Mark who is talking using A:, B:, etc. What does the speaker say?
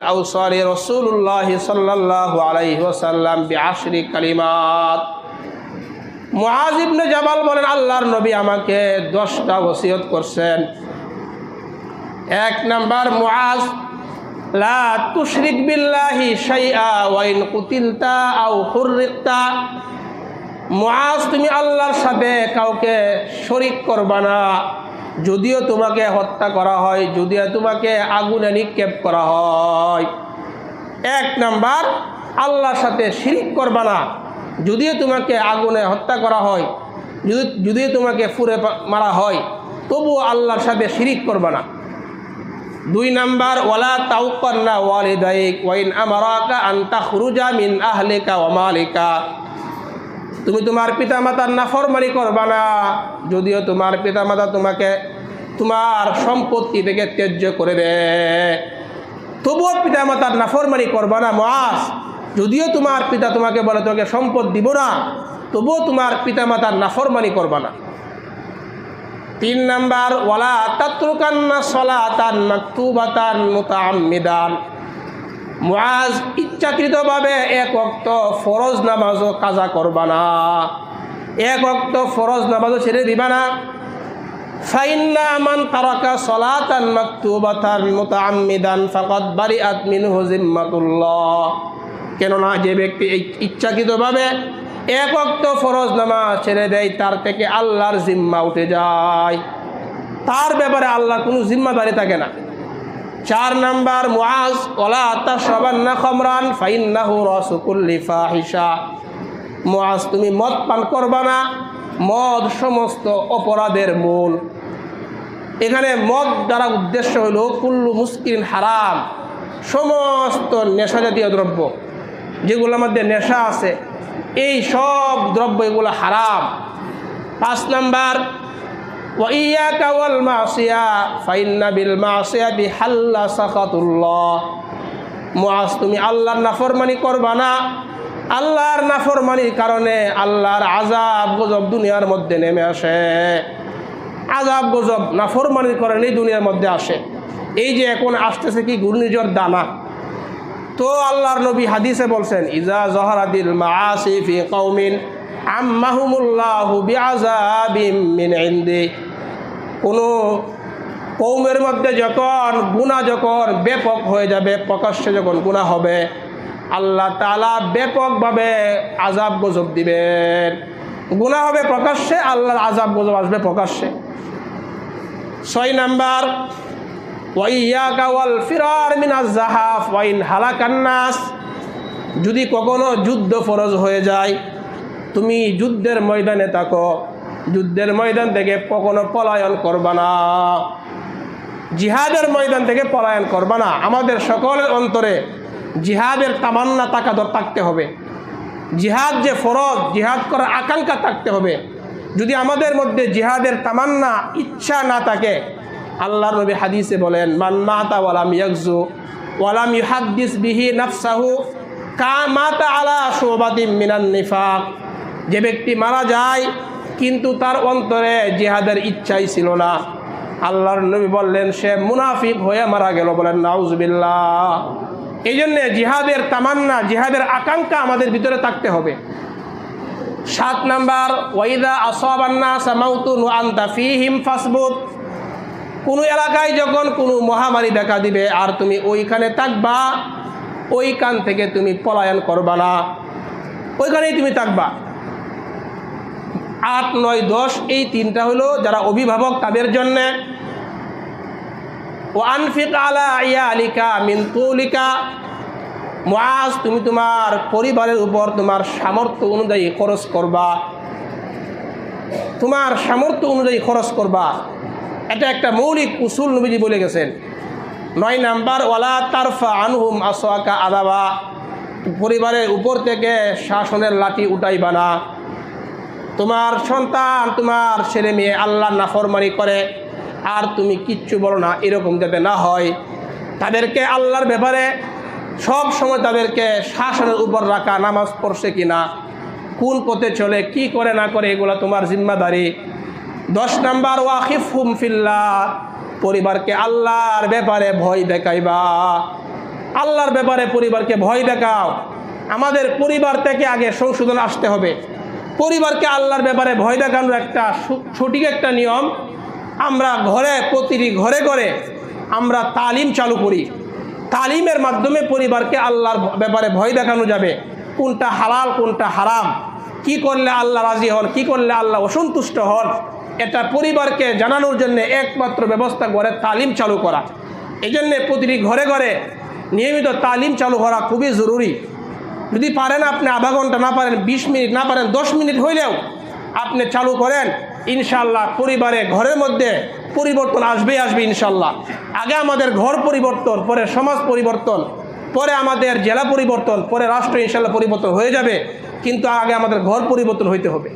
A: أوصاني رسول الله صلى الله عليه وسلم بعشر كلمات মুআজ ইবনে জামাল বলেন আল্লাহর নবী আমাকে দশটা ওসিয়ত করছেন এক নাম্বার মুআজ লা তুশরিক বিল্লাহি শাইআ ওয়া ইন কুতিলতা আও হুররিকতা মুআজ তুমি আল্লাহর সাথে কাউকে শরিক করবা না যদিও তোমাকে হত্যা করা হয়, যদিও তোমাকে আগুনে নিক্ষেপ করা হয়। এক নাম্বার, আল্লাহর সাথে শিরিক করবা না। যদিও তোমাকে আগুনে হত্যা করা হয়, যদি, যদিও তোমাকে ফুরে মারা হয়, তবুও আল্লাহর সাথে শিরিক করবা না। দুই নাম্বার, ওয়ালা তাউকান্না ওয়ালিদাইক, ওয়াইন আমারাকা আন্তা খুরুজা মিন আহলিকা ওয়া মালিকা। তুমি তোমার পিতামাতার নাফরমানি করবা না। যদিও তোমার পিতামাতা তোমাকে তোমার সম্পত্তি থেকে ত্যায্য করে দে। তবুও পিতামাতার নাফরমানি করবা না মাস যদিও তোমার পিতা তোমাকে বলে তোমাকে সম্পদ দিব না। তবুও তোমার পিতামাতার নাফরমানি করবা না। তিন নাম্বার, ওয়ালা তাত্রুকান্না সলাতান মাকতুবাতান মুতাআম্মিদান। মুআজ ইচ্ছাকৃতভাবে এক অক্ত ফরজ নামাজও কাজা করবা না। এক অক্ত ফরজ নামাজও ছেড়ে দিবা না। ফাইন্না মান তারাকা সলাতান মাকতুবাতান মুতাআম্মিদান ফাকাদ বারিআত মিনহু জিম্মাতুল্লাহ কেননা যে ব্যক্তি ইচ্ছাকৃতভাবে এক অক্ত ফরজ নামাজ ছেড়ে দেয়, তার থেকে আল্লাহর জিম্মা উঠে যায়। তার ব্যাপারে আল্লাহ কোনো জিম্মাদারি থাকে না। চার নাম্বার, মুআজ, ওলা আতা সবান্না খমরান, ফাইন্নাহু রসকুল্লি ফাহিসা মুআজ, তুমি মদ পান করবা না, মদ সমস্ত অপরাধের মূল। এখানে মদ দ্বারা উদ্দেশ্য হলো, কুল্লু মুস্কিন হারাম, সমস্ত নেশা জাতীয় দ্রব্য, যেগুলোর মধ্যে নেশা আছে, এই সব দ্রব্য এগুলো হারাম। পাঁচ নাম্বার وإياك والمعصية فإن بالمعصية حل سخط الله মুআজ তুমি আল্লাহর নাফরমানি করবা না আল্লাহর নাফরমানির কারণে আল্লাহর আজাব গজব দুনিয়ার মধ্যে নেমে আসে আজাব গজব নাফরমানির কারণে দুনিয়ার মধ্যে আসে এই যে এখন আসতেছে কি ঘূর্ণিঝড় দানা তো আল্লাহর নবী হাদিসে বলছেন ইজা জহরাদিল মাআসি ফি কওমিন আম্মাহুমুল্লাহু বিআযাবিম কোনো কৌমের মধ্যে যখন গুণা যখন ব্যাপক হয়ে যাবে, প্রকাশ্যে যখন গুণা হবে, আল্লাহ তালা ব্যাপকভাবে আজাব গজব দিবেন। গুণা হবে প্রকাশ্যে, আল্লাহর আজাব গজব আসবে প্রকাশ্যে। ছয় নাম্বার ওয়াইয়াকা ওয়াল ফিরার মিনাজ জাহাফ ওয়াইন হালাকান্নাস যদি কখনো যুদ্ধ ফরজ হয়ে যায় তুমি যুদ্ধের ময়দানে থাকো। যুদ্ধের ময়দান থেকে কখনো পলায়ন করবা না। জিহাদের ময়দান থেকে পলায়ন করবা না। আমাদের সকলের অন্তরে জিহাদের তামান্না, তাকাদর থাকতে হবে। জিহাদ যে ফরজ, জিহাদ করার আকাঙ্ক্ষা থাকতে হবে। যদি আমাদের মধ্যে জিহাদের তামান্না, ইচ্ছা না থাকে আল্লাহ নবী হাদিসে বলেন, মান মাতা ওয়ালাম ইয়াকজু ওয়ালাম ইউহাদ্দিস বিহি নাফসাহু, কা মাতা আলা শোবাতিম মিনান নিফাক। যে ব্যক্তি মারা যায়, কিন্তু তার অন্তরে জিহাদের ইচ্ছাই ছিল না। আল্লাহর নবী বললেন, সে মুনাফিক হয়ে মারা গেল। বলেন, নাউজবিল্লাহ। এই জন্যে জিহাদের তামান্না, জিহাদের আকাঙ্ক্ষা আমাদের ভিতরে থাকতে হবে। সাত নাম্বার, ওয়াইদা আসবান্না সামাউতুন আন্তা ফিহিম ফাসবুত। কোনো এলাকায় যখন কোনো মহামারী দেখা দিবে, আর তুমি ওইখানে থাকবা, ওইখান থেকে তুমি পলায়ন করবা না। ওইখানেই তুমি থাকবা। আট, নয়, দশ, এই তিনটা হলো যারা অভিভাবক তাদের জন্যে। ও আনফিক আলা ইয়া আলিকা মিন তুলিকা। মাস তুমি তোমার পরিবারের উপর তোমার সামর্থ্য অনুযায়ী খরচ করবা। তোমার সামর্থ্য অনুযায়ী খরচ করবা। এটা একটা মৌলিক উসুল নবীজি বলে গেছেন। নয় নাম্বার, ওয়ালা তারফা আনহুম আসোয়াকা আদাবা। পরিবারের উপর থেকে শাসনের লাঠি উঠাইবা না। তোমার সন্তান, তোমার ছেলে মেয়ে আল্লাহ নাফরমানি করে, আর তুমি কিচ্ছু বলো না, এরকম যাতে না হয়। তাদেরকে আল্লাহর ব্যাপারে সব সময় তাদেরকে শাসনের উপর রাখা, নামাজ পড়ছে কিনা, কোন পথে চলে, কি করে না করে, এগুলো তোমার জিম্মাদারি। দশ নাম্বার, ওয়াকিফ হুম ফিল্লা পরিবারকে আল্লাহর ব্যাপারে ভয় দেখাইবা। আল্লাহর ব্যাপারে পরিবারকে ভয় দেখাও। আমাদের পরিবার থেকে আগে সংশোধন আসতে হবে। পরিবারকে আল্লাহর ব্যাপারে ভয় দেখানোর একটা সঠিক একটা নিয়ম। আমরা ঘরে, প্রতিটি ঘরে ঘরে আমরা তালিম চালু করি। তালিমের মাধ্যমে পরিবারকে আল্লাহর ব্যাপারে ভয় দেখানো যাবে। কোনটা হালাল, কোনটা হারাম? কি করলে আল্লাহ রাজি হন? কি করলে আল্লাহ অসন্তুষ্ট হন? এটা পরিবারকে জানানোর জন্য একমাত্র ব্যবস্থা করে তালিম চালু করা। এই জন্যে প্রতিটি ঘরে ঘরে নিয়মিত তালিম চালু করা খুবই জরুরি। যদি পারেন আপনি আধা ঘণ্টা না পারেন, বিশ মিনিট না পারেন, দশ মিনিট হইলেও আপনি চালু করেন ইনশাল্লাহ পরিবারে, ঘরের মধ্যে পরিবর্তন আসবেই আসবে ইনশাল্লাহ আগে আমাদের ঘর পরিবর্তন, পরে সমাজ পরিবর্তন, পরে আমাদের জেলা পরিবর্তন, পরে রাষ্ট্র ইনশাল্লাহ পরিবর্তন হয়ে যাবে, কিন্তু আগে আমাদের ঘর পরিবর্তন হইতে হবে।